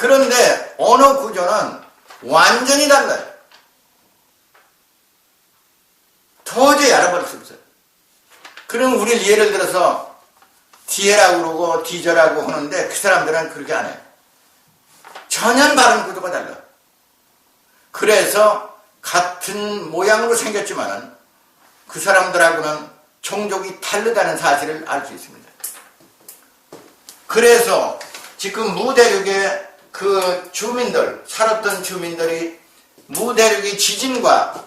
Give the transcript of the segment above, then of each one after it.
그런데 언어 구조는 완전히 달라요. 도저히 알아볼 수 없어요. 그럼 우리 예를 들어서 디에라고 그러고 디저라고 하는데 그 사람들은 그렇게 안 해요. 전혀 발음 구조가 달라. 그래서 같은 모양으로 생겼지만은 그 사람들하고는 종족이 다르다는 사실을 알 수 있습니다. 그래서 지금 무대륙의 그 주민들, 살았던 주민들이 무대륙의 지진과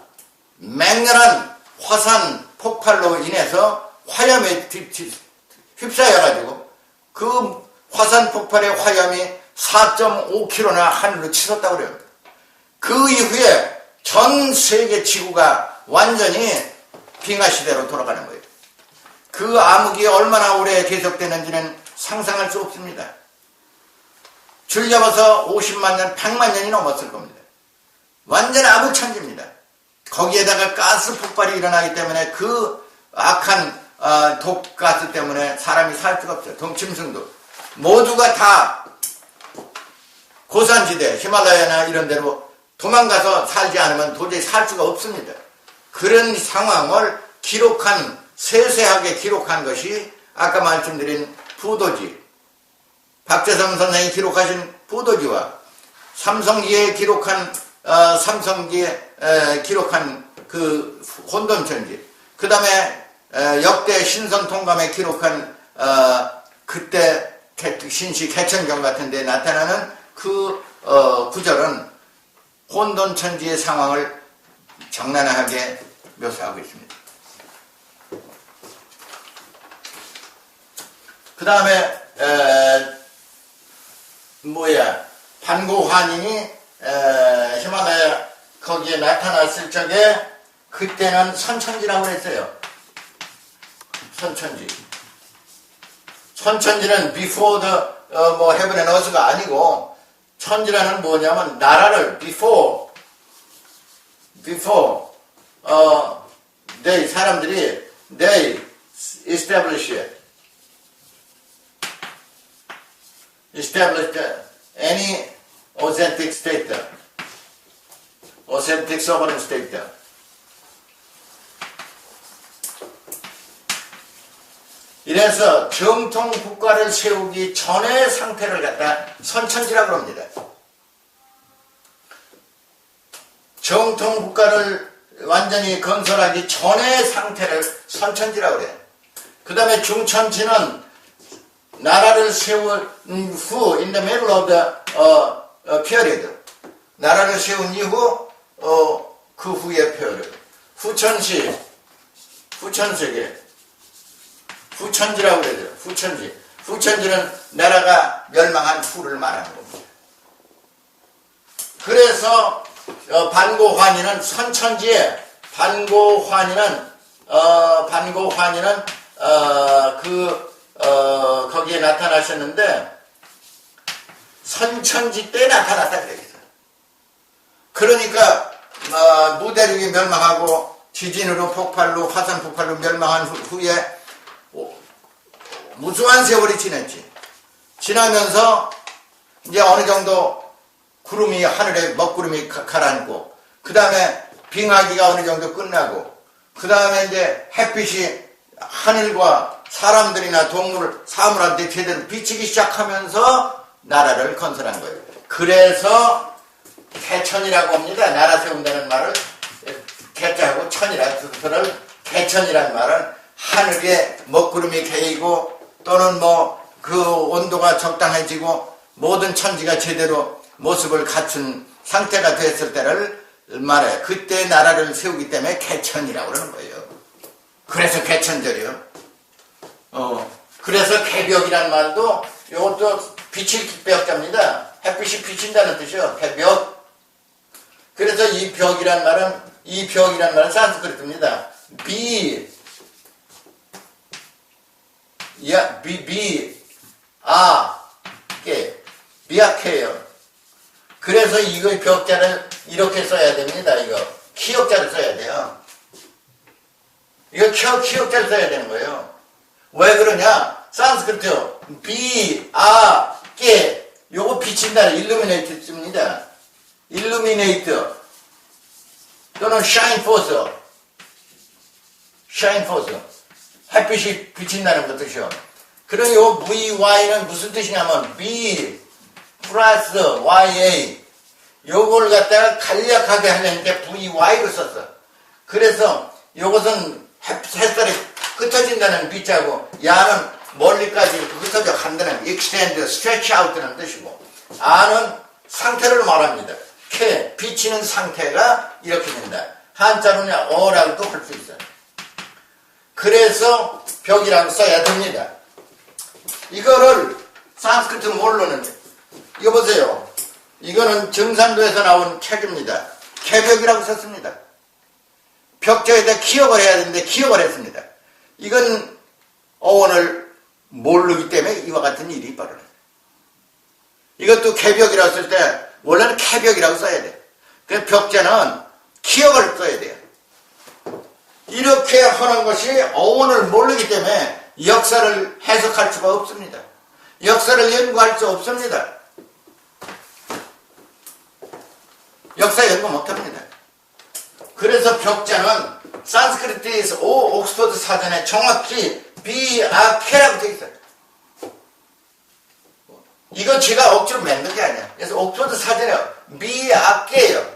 맹렬한 화산 폭발로 인해서 화염에 휩싸여가지고 그 화산 폭발의 화염이 4.5km나 하늘로 치솟다고 그래요. 그 이후에 전 세계 지구가 완전히 빙하 시대로 돌아가는 거예요. 그 암흑이 얼마나 오래 계속되는지는 상상할 수 없습니다. 줄 잡아서 50만 년, 100만 년이 넘었을 겁니다. 완전 암흑천지입니다. 거기에다가 가스 폭발이 일어나기 때문에 그 악한 어, 독가스 때문에 사람이 살 수가 없어요. 동침승도 모두가 다 고산지대, 히말라야나 이런 데로 도망가서 살지 않으면 도저히 살 수가 없습니다. 그런 상황을 기록한 세세하게 기록한 것이 아까 말씀드린 부도지 박재성 선생이 기록하신 부도지와 삼성기에 기록한 어, 삼성기에 에, 기록한 그 혼돈천지 그 다음에 역대 신선통감에 기록한 어, 그때 신시 개천경 같은 데 나타나는 그 어, 구절은 혼돈천지의 상황을 적나라하게 묘사하고 있습니다. 그 다음에 뭐야 반고환인이 히말라야 거기에 나타났을 적에 그때는 선천지라고 했어요. 선천지. 선천지는 before the 어, 뭐 heaven and earth가 아니고 천지라는 뭐냐면 나라를 before before 어 they 사람들이 they establish established any authentic state authentic sovereign state 이래서 정통 국가를 세우기 전의 상태를 갖다 선천지라고 합니다. 정통 국가를 완전히 건설하기 전의 상태를 선천지라고 그래요. 그 다음에 중천지는 나라를 세운 후, in the middle of the uh, uh, period. 나라를 세운 이후, 어, 그 후의 period. 후천시, 후천세계. 후천지라고 그러죠. 후천지. 후천지는 나라가 멸망한 후를 말하는 겁니다. 그래서 어, 반고환이는 선천지에 반고환이는 어, 반고환이는 어, 그 어, 거기에 나타나셨는데 선천지 때 나타났다 그랬어요. 그러니까 어, 무대륙이 멸망하고 지진으로 폭발로 화산 폭발로 멸망한 후, 후에 무수한 세월이 지났지. 지나면서 이제 어느 정도 구름이 하늘에 먹구름이 가라앉고 그 다음에 빙하기가 어느 정도 끝나고 그 다음에 이제 햇빛이 하늘과 사람들이나 동물, 사물한테 제대로 비치기 시작하면서 나라를 건설한 거예요. 그래서 개천이라고 합니다. 나라 세운다는 말을 개자하고 천이라는 뜻을 개천이라는 말은 하늘에 먹구름이 개이고 또는 뭐 그 온도가 적당해지고 모든 천지가 제대로 모습을 갖춘 상태가 됐을 때를 말해 그때 나라를 세우기 때문에 개천이라고 그러는 거예요. 그래서 개천절이요. 어, 그래서 개벽이란 말도 이것도 빛일 벽자입니다. 햇빛이 비친다는 뜻이요. 개벽. 그래서 이 벽이란 말은 이 벽이란 말은 산스크리트입니다. 비 야, 비, 비, 아, 게, 미약해요. 그래서 이거 벽자를 이렇게 써야 됩니다, 이거. 키역자를 써야 돼요. 이거 키, 키역자를 써야 되는 거예요. 왜 그러냐? 산스크리트, 비, 아, 게, 요거 비 비친다는 일루미네이트 씁니다. 일루미네이트 또는 샤인 포스 샤인 포스 햇빛이 비친다는 것 뜻이요. 그럼 요 VY는 무슨 뜻이냐면 B 플러스 YA 요걸 갖다가 간략하게 하려는데 VY로 썼어. 그래서 요것은 햇- 햇살이 흩어진다는 B자고 야는 멀리까지 흩어져 간다는 extend, stretch out라는 뜻이고 R은 상태를 말합니다. K, 비치는 상태가 이렇게 된다. 한자로는 어라고도 할 수 있어요. 그래서 벽이라고 써야 됩니다. 이거를 산스크리트 모르는 이거 보세요. 이거는 정산도에서 나온 책입니다. 개벽이라고 썼습니다. 벽자에다 기억을 해야 되는데 기억을 했습니다. 이건 어원을 모르기 때문에 이와 같은 일이 벌어져요. 이것도 개벽이라고 쓸 때 원래는 개벽이라고 써야 돼요. 그 벽자는 기억을 써야 돼요. 이렇게 하는 것이 어원을 모르기 때문에 역사를 해석할 수가 없습니다. 역사를 연구할 수 없습니다. 역사 연구 못합니다. 그래서 벽자는 산스크리트에서 오 옥스퍼드 사전에 정확히 비아케라고 되어 있어요. 이건 제가 억지로 만든 게 아니야. 그래서 옥스퍼드 사전에 비아케예요.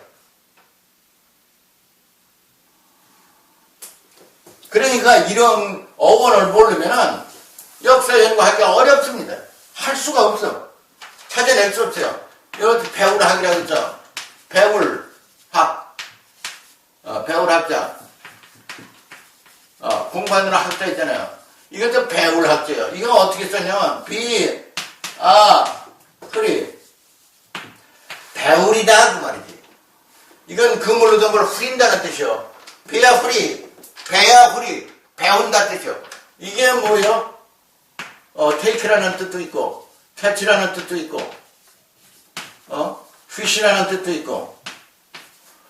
그러니까 이런 어원을 모르면은 역사 연구하기가 어렵습니다. 할 수가 없어. 찾아낼 수 없어요. 여기 배울 학이라고 있죠. 배울 학. 어, 배울 학자. 어, 공부하는 학자 있잖아요. 이것도 배울 학자예요. 이거 어떻게 썼냐면 비, 아, 흐리. 배울이다 그 말이지. 이건 그물로 된 걸 후린다는 뜻이요. 비야 후리, 배야 후리, 배운다 뜻이요. 이게 뭐예요? 어, 테이크라는 뜻도 있고, 캐치라는 뜻도 있고, 어, 휘시라는 뜻도 있고,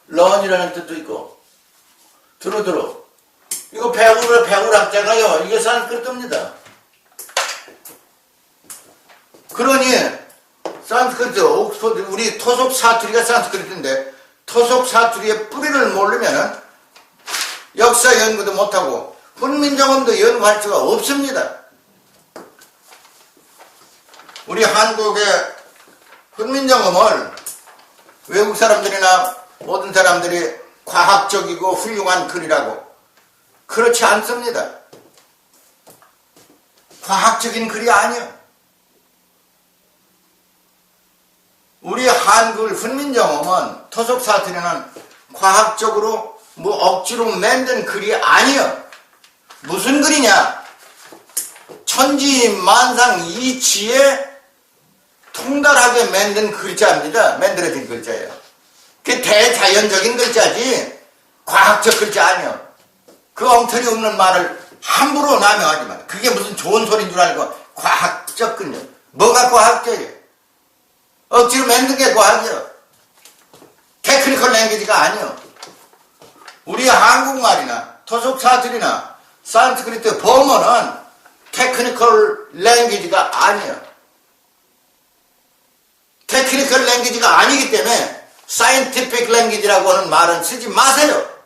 런이라는 뜻도 있고, 두루두루. 이거 배우를 배울 학자가요. 이게 산스크리트입니다. 그러니 산스크리트, 옥스퍼드, 우리 토속 사투리가 산스크리트인데 토속 사투리의 뿌리를 모르면은 역사 연구도 못하고 훈민정음도 연구할 수가 없습니다. 우리 한국의 훈민정음을 외국 사람들이나 모든 사람들이 과학적이고 훌륭한 글이라고 그렇지 않습니다. 과학적인 글이 아니요. 우리 한글 훈민정음은 토속 사투리는 과학적으로 뭐 억지로 만든 글이 아니요. 무슨 글이냐? 천지만상 이치에 통달하게 만든 글자입니다. 만들어진 글자예요. 그게 대자연적인 글자지 과학적 글자 아니요. 그 엉터리 없는 말을 함부로 남용 하지 마. 그게 무슨 좋은 소리인 줄 알고 과학적 글자. 뭐가 과학적이에요? 억지로 만든 게 과학이요. 테크니컬 랭귀지가 아니요. 우리 한국말이나 토속 사투리나 산스크리트 범어는 테크니컬 랭귀지가 아니에요. 테크니컬 랭귀지가 아니기 때문에 사이언티픽 랭귀지라고 하는 말은 쓰지 마세요.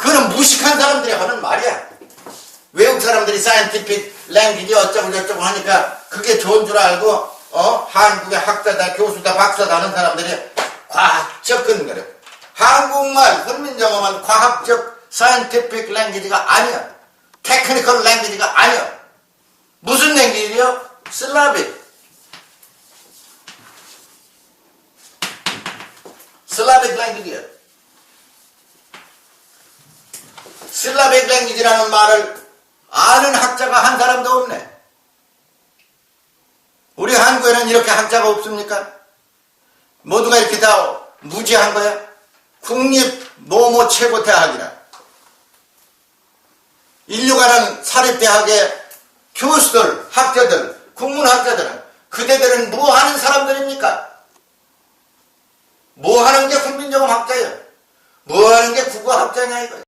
그거는 무식한 사람들이 하는 말이야. 외국 사람들이 사이언티픽 랭귀지 어쩌고 저쩌고 하니까 그게 좋은 줄 알고 어 한국의 학자다 교수다 박사다 하는 사람들이 과학적 근거를 한국말 훈민정음은 과학적 사이언티픽 랭귀지가 아니야. 테크니컬 랭귀지가 아니야. 무슨 랭귀지요? 슬라빅. 슬라빅 랭귀지야. 슬라빅 랭귀지라는 말을 아는 학자가 한 사람도 없네. 우리 한국에는 이렇게 학자가 없습니까? 모두가 이렇게 다 무지한 거야? 국립 모모 최고 대학이라. 인류가는 사립대학의 교수들, 학자들, 국문학자들은 그대들은 뭐 하는 사람들입니까? 뭐 하는 게 훈민정음 학자예요? 뭐 하는 게 국어학자냐 이거예요?